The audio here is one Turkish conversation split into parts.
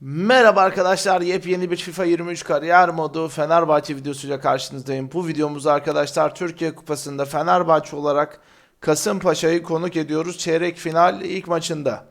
Merhaba arkadaşlar, yepyeni bir FIFA 23 kariyer modu Fenerbahçe videosuyla karşınızdayım. Bu videomuzda arkadaşlar Türkiye Kupası'nda Fenerbahçe olarak Kasımpaşa'yı konuk ediyoruz. Çeyrek final ilk maçında.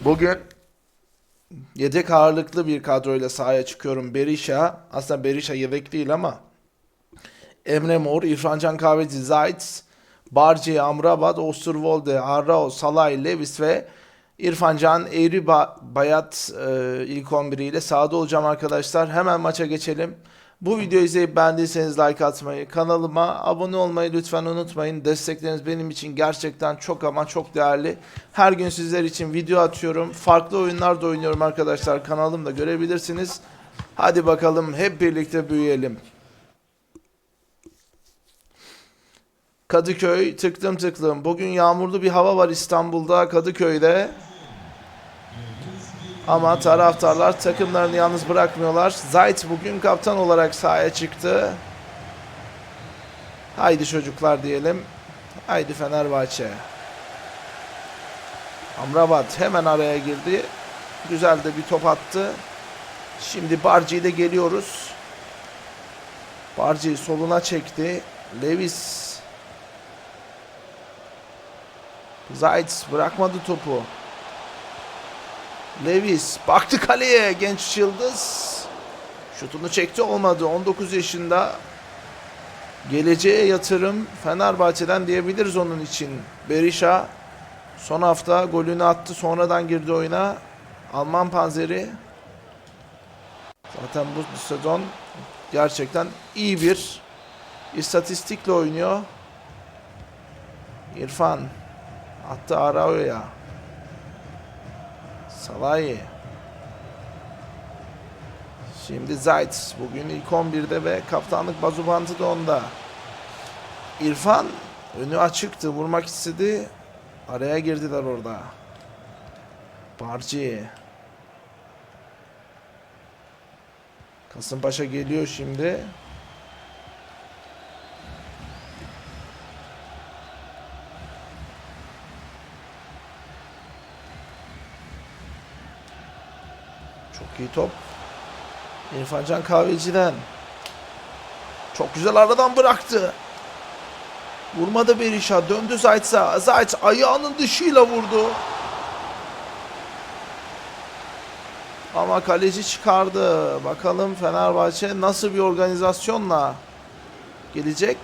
Bugün yedek ağırlıklı bir kadroyla sahaya çıkıyorum. Berisha, aslında Berisha yedek değil ama Emre Mor, İrfan Can Kahveci, Zayt, Barci, Amrabat, Osterwolde, Arrao, Salay, Levis ve İrfan Can, Eğri Ba- Bayat e, ilk 11 ile sahada olacağım arkadaşlar. Hemen maça geçelim. Bu videoyu izleyip beğendiyseniz like atmayı, kanalıma abone olmayı lütfen unutmayın. Destekleriniz benim için gerçekten çok ama çok değerli. Her gün sizler için video atıyorum. Farklı oyunlar da oynuyorum arkadaşlar. Kanalımda görebilirsiniz. Hadi bakalım hep birlikte büyüyelim. Kadıköy tıklım tıklım. Bugün yağmurlu bir hava var İstanbul'da Kadıköy'de. Ama taraftarlar takımlarını yalnız bırakmıyorlar. Zayt bugün kaptan olarak sahaya çıktı. Haydi çocuklar diyelim. Haydi Fenerbahçe. Amrabat hemen araya girdi. Güzel de bir top attı. Şimdi Barci ile geliyoruz. Barci soluna çekti. Levis Zayt bırakmadı topu. Levis baktı kaleye genç yıldız. Şutunu çekti olmadı. 19 yaşında geleceğe yatırım Fenerbahçe'den diyebiliriz onun için. Berisha son hafta golünü attı. Sonradan girdi oyuna. Alman panzeri. Zaten bu sezon gerçekten iyi bir istatistikle oynuyor. İrfan Attı Arao'ya. Salahi. Şimdi Zayt bugün ilk 11'de ve kaptanlık bazubantı da onda. İrfan önü açıktı vurmak istedi. Araya girdiler orada. Barci. Kasımpaşa geliyor şimdi. Çok iyi top. İrfan Can Kahveci'den. Çok güzel aradan bıraktı. Vurmadı Berisha. Döndü Zayt'sa. Zayt ayağının dışıyla vurdu. Ama kaleci çıkardı. Bakalım Fenerbahçe nasıl bir organizasyonla gelecek.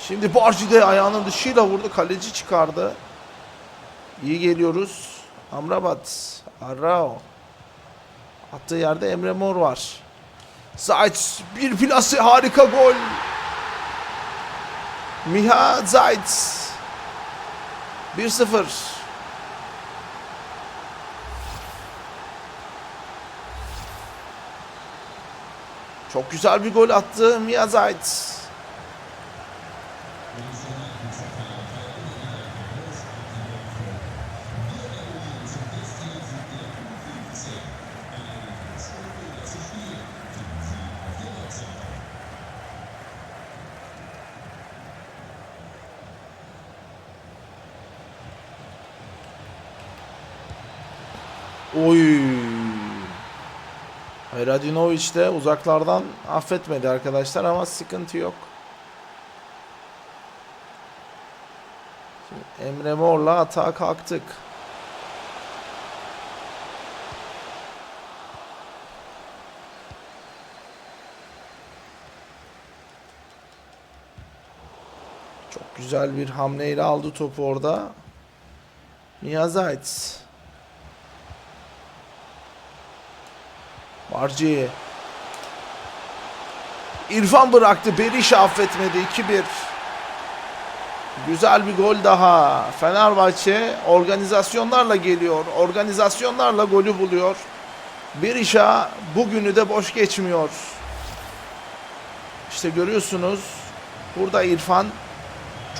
Şimdi Barci de ayağının dışıyla vurdu. Kaleci çıkardı. İyi geliyoruz. Amrabat. Arrao. Attığı yerde Emre Mor var. Zayt bir plase harika gol. Miha Zayt. 1-0. Çok güzel bir gol attı Miha Zayt. Oy. Radinovic de uzaklardan affetmedi arkadaşlar ama sıkıntı yok. Şimdi Emre Mor'la atağa kalktık. Çok güzel bir hamleyle aldı topu orada. Miyazait. Barci. İrfan bıraktı. Berisha affetmedi. 2-1. Güzel bir gol daha. Fenerbahçe organizasyonlarla geliyor. Organizasyonlarla golü buluyor. Berisha bugünü de boş geçmiyor. İşte görüyorsunuz. Burada İrfan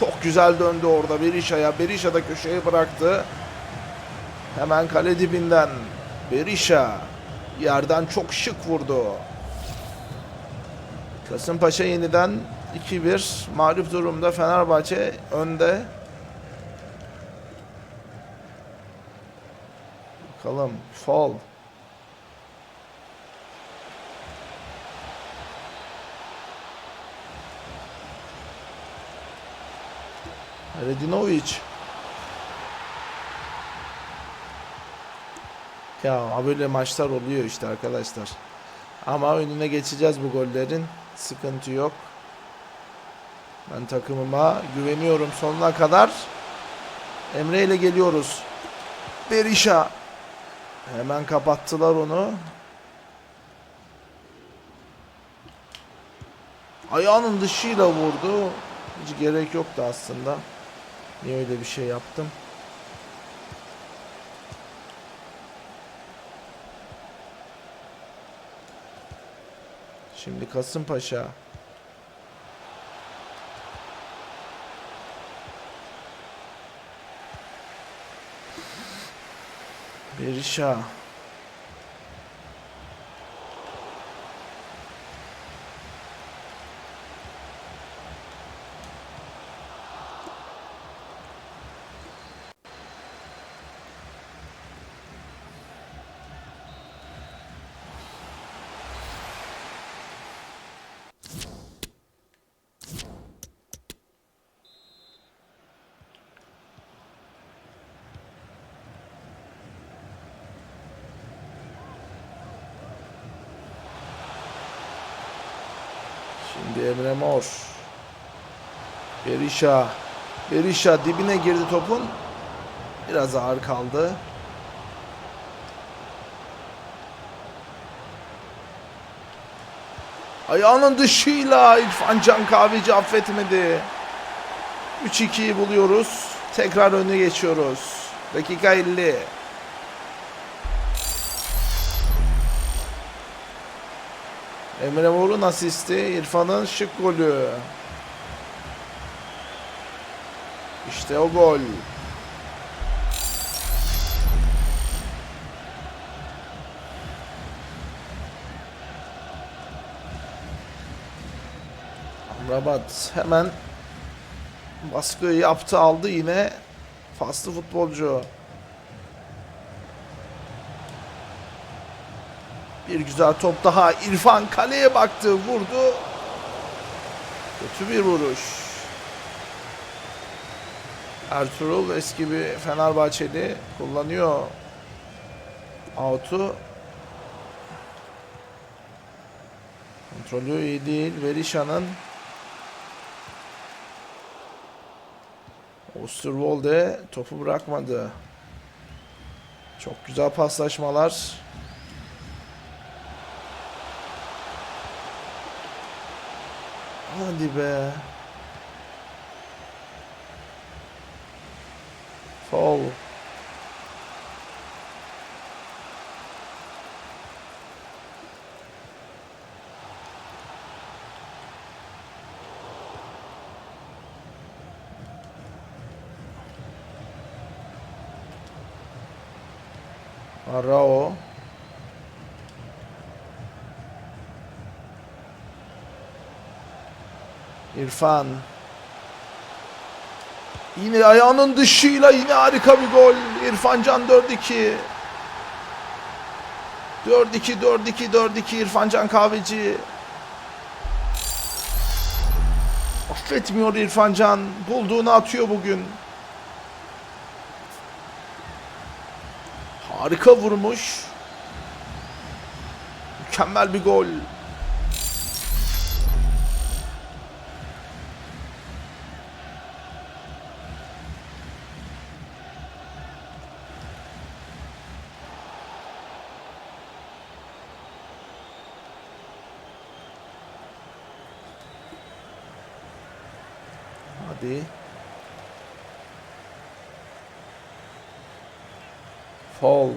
çok güzel döndü orada Berisha'ya. Berisha da köşeye bıraktı. Hemen kale dibinden Berisha yerden çok şık vurdu. Kasımpaşa yeniden 2-1 mağlup durumda Fenerbahçe önde. Bakalım. Fall. Redinovic. Ya böyle maçlar oluyor işte arkadaşlar. Ama önüne geçeceğiz bu gollerin. Sıkıntı yok. Ben takımıma güveniyorum sonuna kadar. Emre ile geliyoruz. Berisha. Hemen kapattılar onu. Ayağının dışıyla vurdu. Hiç gerek yoktu aslında. Niye öyle bir şey yaptım? Şimdi Kasımpaşa. Berisha. Şimdi Emre Mor. Berisha. Berisha dibine girdi topun. Biraz ağır kaldı. Ayağının dışıyla İrfan Can Kahveci affetmedi. 3-2'yi buluyoruz. Tekrar öne geçiyoruz. Dakika 50. Emre Mor'un asisti, İrfan'ın şık golü. İşte o gol. Amrabat hemen baskıyı yaptı aldı yine. Faslı futbolcu. Bir güzel top daha. İrfan kaleye baktı, vurdu. Kötü bir vuruş. Ertuğrul eski bir Fenerbahçeli kullanıyor. Out'u. Kontrolü iyi değil. Verişan'ın Osterwolde topu bırakmadı. Çok güzel paslaşmalar. Hadi be. Foul. Arao. İrfan. Yine ayağının dışıyla yine harika bir gol. İrfan Can 4-2. 4-2 4-2 4-2 İrfan Can Kahveci. Affetmiyor İrfan Can. Bulduğunu atıyor bugün. Harika vurmuş. Mükemmel bir gol. Hadi. Fall.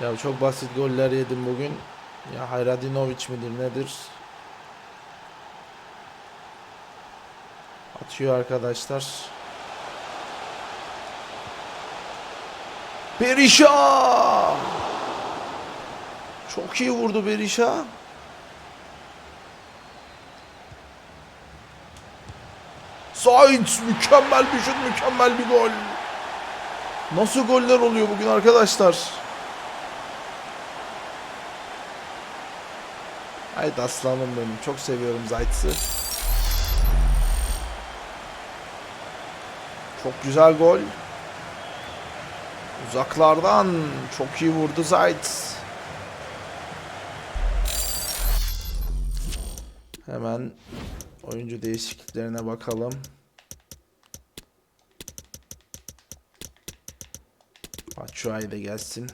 Ya çok basit goller yedim bugün. Ya Hayradinovic midir nedir? Atıyor arkadaşlar. Berisha! Çok iyi vurdu Berisha. Sainz mükemmel bir şut, mükemmel bir gol. Nasıl goller oluyor bugün arkadaşlar? Haydi aslanım benim. Çok seviyorum Zayt'sı. Çok güzel gol. Uzaklardan çok iyi vurdu Zayt. Hemen oyuncu değişikliklerine bakalım. Batshuayi de gelsin.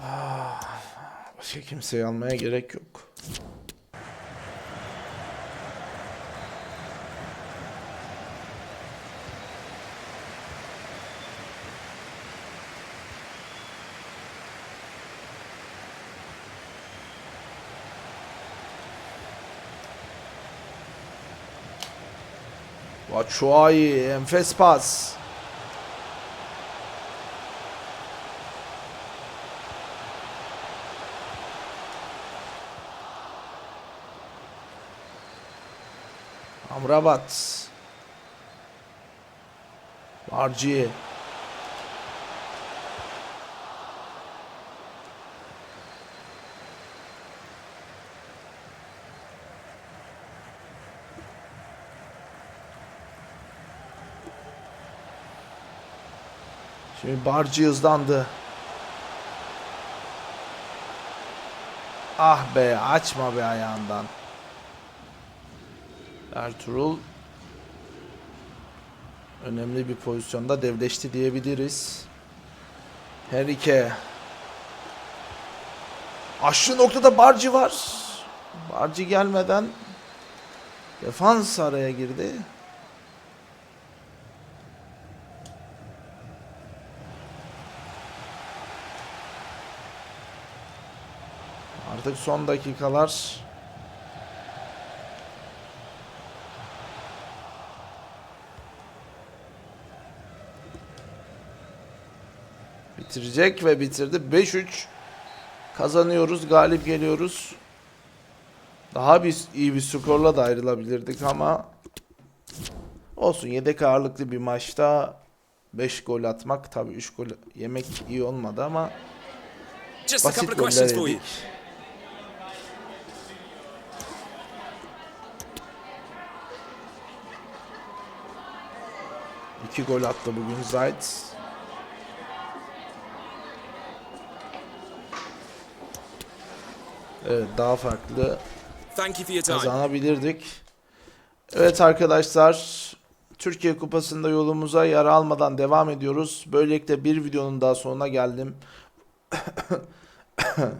Ah, Başka kimseyi almaya gerek yok. Batshuayi enfes pas. Amrabat. Barci. Şimdi Barci hızlandı. Ah be açma be ayağından. Ertuğrul önemli bir pozisyonda devleşti diyebiliriz. Herike aşırı noktada Barci var. Barci gelmeden defans araya girdi. Artık son dakikalar. Bitirecek ve bitirdi. 5-3 kazanıyoruz. Galip geliyoruz. Daha bir iyi bir skorla da ayrılabilirdik ama olsun yedek ağırlıklı bir maçta 5 gol atmak tabii 3 gol yemek iyi olmadı ama basit goller yedik. İki gol attı bugün Zayt. Evet daha farklı kazanabilirdik. Evet arkadaşlar Türkiye Kupası'nda yolumuza yara almadan devam ediyoruz. Böylelikle bir videonun daha sonuna geldim.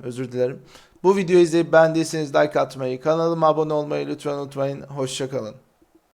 Özür dilerim. Bu videoyu izleyip beğendiyseniz like atmayı, kanalıma abone olmayı lütfen unutmayın. Hoşçakalın.